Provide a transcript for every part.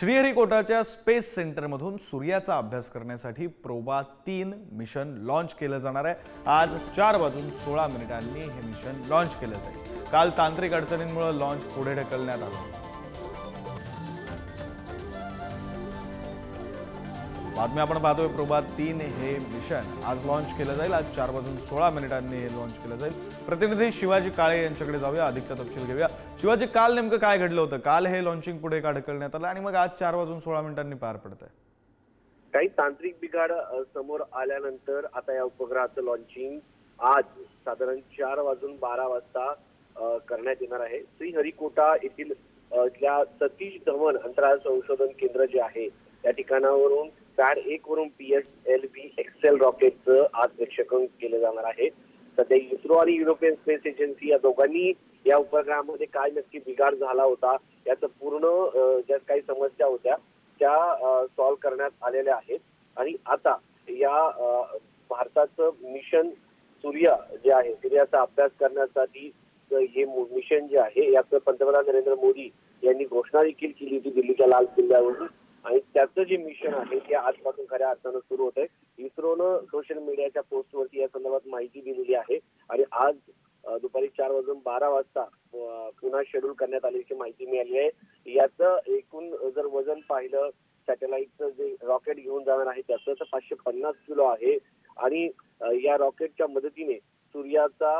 श्रीहरिकोटाच्या space सेंटरमधून सूर्याचा अभ्यास करण्यासाठी प्रोबा तीन मिशन लॉन्च केलं जाणार आहे. आज चार वाजून सोळा मिनिटांनी हे मिशन लॉन्च केलं जाईल. काल तांत्रिक अडचणींमुळे लॉन्च पुढे ढकलण्यात आलं बातमी आपण पाहतोय. प्रोबा तीन हे मिशन आज लॉन्च केलं जाईल. आज चार वाजून सोळा मिनिटांनी हे लॉन्च केलं जाईल. प्रतिनिधी शिवाजी काळे यांच्याकडे जाऊया. अधिकचा तपशील घेऊया. शिवाजी काल नेमकं काय घडलं होतं? काल हे लॉन्चिंग पुढे का ढकलण्यात आलं आणि मग आज चार वाजून सोळा मिनिटांनी पार पडत आहे काही तांत्रिक बिघाड समोर आल्यानंतर आता या उपग्रहाचं लॉन्चिंग आज साधारण चार वाजून बारा वाजता करण्यात येणार आहे. श्रीहरिकोटा येथील अ, सतीश धवन अंतराळ संशोधन केंद्र जे आहे त्या ठिकाणावरून पॅड एक वरून P S L V XL रॉकेटचं आज प्रक्षेपण केलं जाणार आहे. सध्या इस्रो आणि युरोपियन स्पेस एजन्सी या दोघांनी या उपग्रहामध्ये काय नक्की बिघाड झाला होता याचं पूर्ण ज्या काही समस्या होत्या त्या सॉल्व्ह करण्यात आलेल्या आहेत. आणि आता या भारताचं मिशन सूर्य जे आहे सूर्याचा अभ्यास करण्यासाठी हे मिशन जे आहे याचं पंतप्रधान नरेंद्र मोदी यांनी घोषणा देखील केली होती दिल्लीच्या लाल किल्ल्यावरून. आणि त्याचं जे मिशन आहे ते आजपासून खऱ्या अर्थानं सुरू होत आहे इस्रोनं सोशल मीडियाच्या पोस्टवरती या संदर्भात माहिती दिलेली आहे. आणि आज दुपारी चार वाजून बारा वाजता पुन्हा शेड्यूल करण्यात आल्याची माहिती मिळाली आहे. याचं एकूण जर वजन पाहिलं सॅटेलाइटचं जे रॉकेट घेऊन जाणार आहे त्याचं तर पाचशे पन्नास किलो आहे. आणि या रॉकेटच्या मदतीने सूर्याचा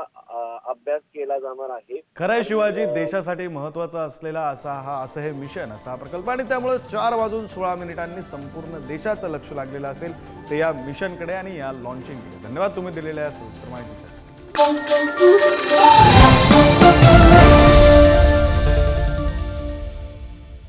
अभ्यास केला जाणार आहे. खरंय शिवाजी देशासाठी महत्त्वाचा असलेला असा हा असं हे मिशन असा हा प्रकल्प. आणि त्यामुळे चार वाजून सोळा मिनिटांनी संपूर्ण देशाचं लक्ष लागलेलं असेल ते या मिशनकडे आणि या लॉन्चिंगकडे धन्यवाद तुम्ही दिलेल्या सविस्तर माहितीसाठी.